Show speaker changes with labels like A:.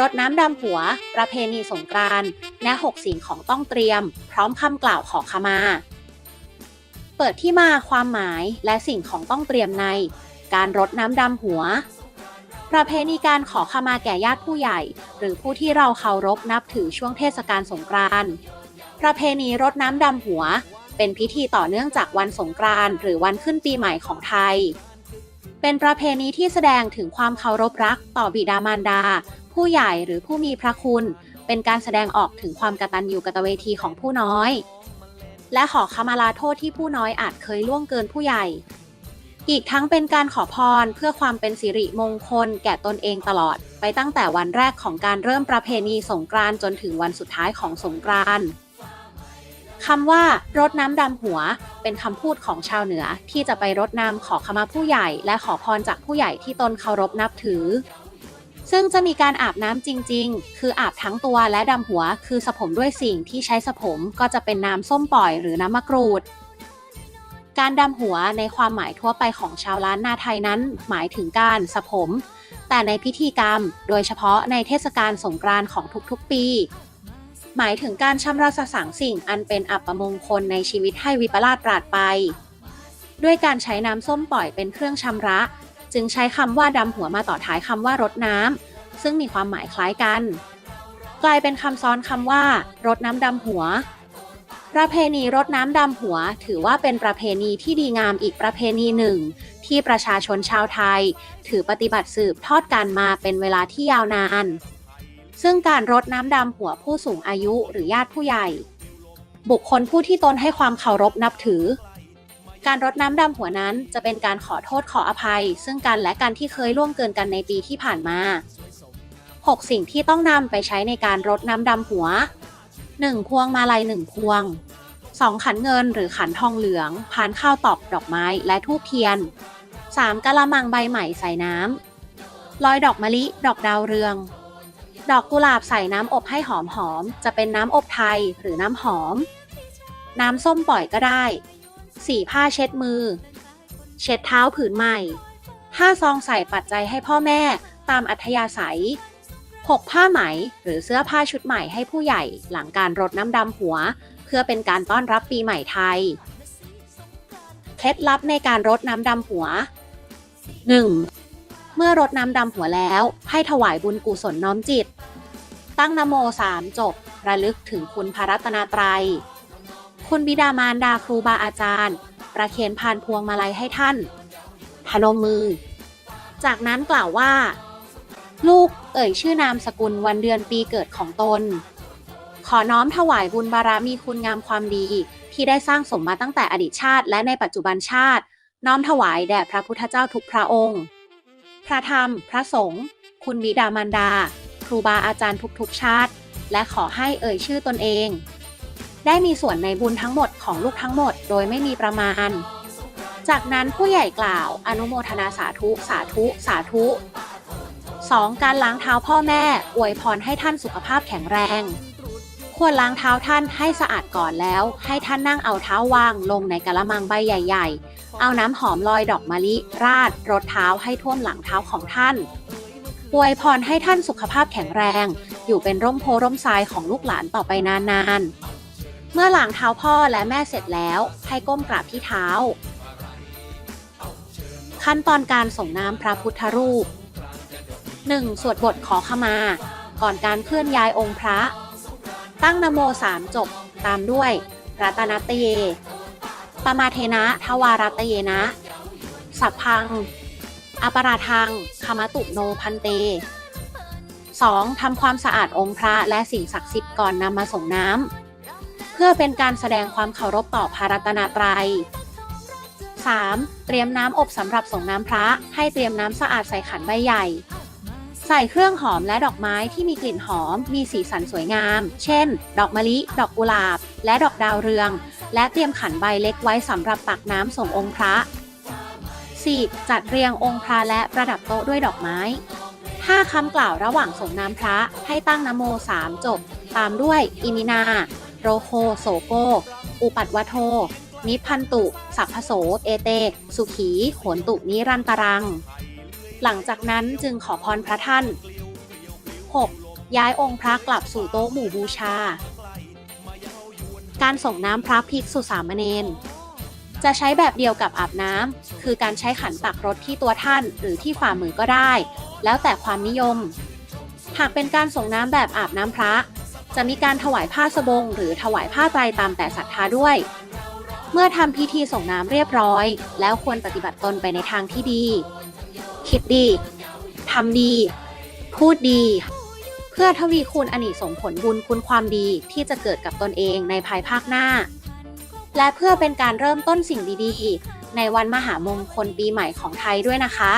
A: รดน้ำดำหัว ประเพณีสงกรานต์และหกสิ่งของต้องเตรียม พร้อมคำกล่าวขอขมา เปิดที่มาความหมายและสิ่งของต้องเตรียมใน การรดน้ำดำหัว ประเพณีการขอขมาแก่ญาติผู้ใหญ่ หรือผู้ที่เราเคารพนับถือช่วงเทศกาลสงกรานต์ประเพณีรดน้ำดำหัว เป็นพิธีต่อเนื่องจากวันสงกรานต์หรือวันขึ้นปีใหม่ของไทยเป็นประเพณีที่แสดงถึงความเคารพรักต่อบิดามารดา ผู้ใหญ่หรือผู้มีพระคุณ เป็นการแสดงออกถึงความกตัญญูกตเวทีของผู้น้อย และขอขมาลาโทษที่ผู้น้อยอาจเคยล่วงเกินผู้ใหญ่ อีกทั้งเป็นการขอพรเพื่อความเป็นสิริมงคล แก่ตนเองตลอด ไปตั้งแต่วันแรกของการเริ่มประเพณีสงกรานต์จนถึงวันสุดท้ายของสงกรานต์คำว่ารดน้ำดำหัว เป็นคำพูดของชาวเหนือที่จะไปรดน้ำขอขมาผู้ใหญ่ และขอพรจากผู้ใหญ่ที่ตนเคารพนับถือ ซึ่งจะมีการอาบน้ำจริง ๆ คืออาบทั้งตัวและดำหัว คือสระผมด้วยสิ่งที่ใช้สระผมก็จะเป็นน้ำส้มปล่อยหรือน้ำมะกรูด การดำหัวในความหมายทั่วไปของชาวล้านนาไทยนั้น หมายถึงการสระผม แต่ในพิธีกรรม โดยเฉพาะในเทศกาลสงกรานต์ของทุกๆ ปี หมายถึงการชำระสสางสิ่งอันเป็นอัปมงคลในชีวิตให้วิปลาสปราดไป ด้วยการใช้น้ำส้มปล่อยเป็นเครื่องชำระ จึงใช้คำว่าดำหัวมาต่อท้ายคำว่ารดน้ำซึ่งมีความหมายคล้ายกัน กลายเป็นคำซ้อนคำว่ารดน้ำดำหัว ประเพณีรดน้ำดำหัว ถือว่าเป็นประเพณีที่ดีงามอีกประเพณีหนึ่ง ที่ประชาชนชาวไทย ถือปฏิบัติสืบทอดกันมาเป็นเวลาที่ยาวนานซึ่งการรดน้ำดำหัวผู้สูงอายุหรือญาติผู้ใหญ่ บุคคลผู้ที่ตนให้ความเคารพนับถือ การรดน้ำดำหัวนั้นจะเป็นการขอโทษขออภัย ซึ่งกันและกันที่เคยล่วงเกินกันในปีที่ผ่านมา 6 สิ่งที่ต้องนำไปใช้ในการรดน้ำดำหัว 1. พวงมาลัย1พวง 2. ขันเงินหรือขันทองเหลือง พานข้าวตอกดอกไม้และทูบเทียน 3. กะละมังใบใหม่ใส่น้ำลอยดอกมะลิ ดอกดาวเรือง ดอกกุหลาบใส่น้ำอบให้หอมหอมๆจะเป็นน้ำอบไทยหรือน้ำหอม น้ำส้มปล่อยก็ได้ สี่ผ้าเช็ดมือ เช็ดเท้าผืนใหม่ห้าซองใส่ปัจจัยให้พ่อแม่ตามอัธยาศัยหกผ้าไหม หรือเสื้อผ้าชุดใหม่ให้ผู้ใหญ่หลังการรดน้ำดำหัว เพื่อเป็นการต้อนรับปีใหม่ไทย เคล็ดลับในการรดน้ำดำหัว 1. เมื่อรดน้ำดำหัวแล้ว ให้ถวายบุญกุศลน้อมจิต ตั้งนโมสามจบระลึกถึงคุณพระรัตนตรัย คุณบิดามารดาครูบาอาจารย์ ประเคนพานพวงมาลัยให้ท่าน พนมมือ จากนั้นกล่าวว่า ลูกเอ่ยชื่อนามสกุลวันเดือนปีเกิดของตน ขอน้อมถวายบุญบารมีคุณงามความดี ที่ได้สร้างสมมาตั้งแต่อดีตชาติ และในปัจจุบันชาติ น้อมถวายแด่พระพุทธเจ้าทุกพระองค์ พระธรรม พระสงฆ์คุณบิดามารดา ครูบาอาจารย์ทุกๆชาติ และขอให้เอ่ยชื่อตนเอง ได้มีส่วนในบุญทั้งหมดของลูกทั้งหมดโดยไม่มีประมาณ จากนั้นผู้ใหญ่กล่าวอนุโมทนาสาธุสาธุสาธุ 2. การล้างเท้าพ่อแม่ อวยพรให้ท่านสุขภาพแข็งแรง ควรล้างเท้าท่านให้สะอาดก่อนแล้ว ให้ท่านนั่งเอาเท้าวางลงในกระมังใบใหญ่ ๆ เอาน้ำหอมลอยดอกมะลิ ราดรดเท้าให้ท่วมหลังเท้าของท่านอวยพรให้ท่านสุขภาพแข็งแรง อยู่เป็นร่มโพร่มทรายของลูกหลานต่อไปนานๆ เมื่อล้างเท้าพ่อและแม่เสร็จแล้ว ให้ก้มกราบที่เท้า ขั้นตอนการส่งน้ำพระพุทธรูป 1. สวดบทขอขมา ก่อนการเคลื่อนย้ายองค์พระ ตั้งนโมสามจบตามด้วย รัตนตเย ปมาเทนะ ทวารัตเยนะ สัพพัง อปราทังคามตุโนพันเต 2. ทำความสะอาดองค์พระและสิ่งศักดิ์สิทธิ์ก่อนนำมาส่งน้ำ พื่อเป็นการแสดงความเคารพต่อพระรัตนตรัย 3. เตรียมน้ำอบสำหรับส่งน้ำพระ ให้เตรียมน้ำสะอาดใส่ขันใบใหญ่ ใส่เครื่องหอมและดอกไม้ที่มีกลิ่นหอม มีสีสันสวยงาม เช่น ดอกมะลิ ดอกกุหลาบ และดอกดาวเรือง และเตรียมขันใบเล็กไว้สำหรับตักน้ำส่งองค์พระ 4. จัดเรียงองค์พระและประดับโต๊ะด้วยดอกไม้ 5. คำกล่าวระหว่างส่งน้ำพระให้ตั้งนโมสามจบ ตามด้วยอิมินา โรโคโสโก อุปัตวโท นิพันตุ สัพพโส เอเต สุขี โหนตุนิรันตรัง หลังจากนั้นจึงขอพรพระท่าน 6. ย้ายองค์พระกลับสู่โต๊ะหมู่บูชา การส่งน้ำพระภิกษุสามเณรจะใช้แบบเดียวกับอาบน้ำ คือการใช้ขันตักรดที่ตัวท่านหรือที่ฝ่ามือก็ได้ แล้วแต่ความนิยม หากเป็นการส่งน้ำแบบอาบน้ำพระ จะมีการถวายผ้าสบง หรือถวายผ้าไตรตามแต่ศรัทธาด้วย เมื่อทำพิธีส่งน้ำเรียบร้อย แล้วควรปฏิบัติตนไปในทางที่ดี คิดดีทำดี พูดดี เพื่อทวีคูณอนิสงส์ผลบุญคุณความดีที่จะเกิดกับตนเองในภายภาคหน้า และเพื่อเป็นการเริ่มต้นสิ่งดีๆ ในวันมหามงคลปีใหม่ของไทยด้วยนะคะ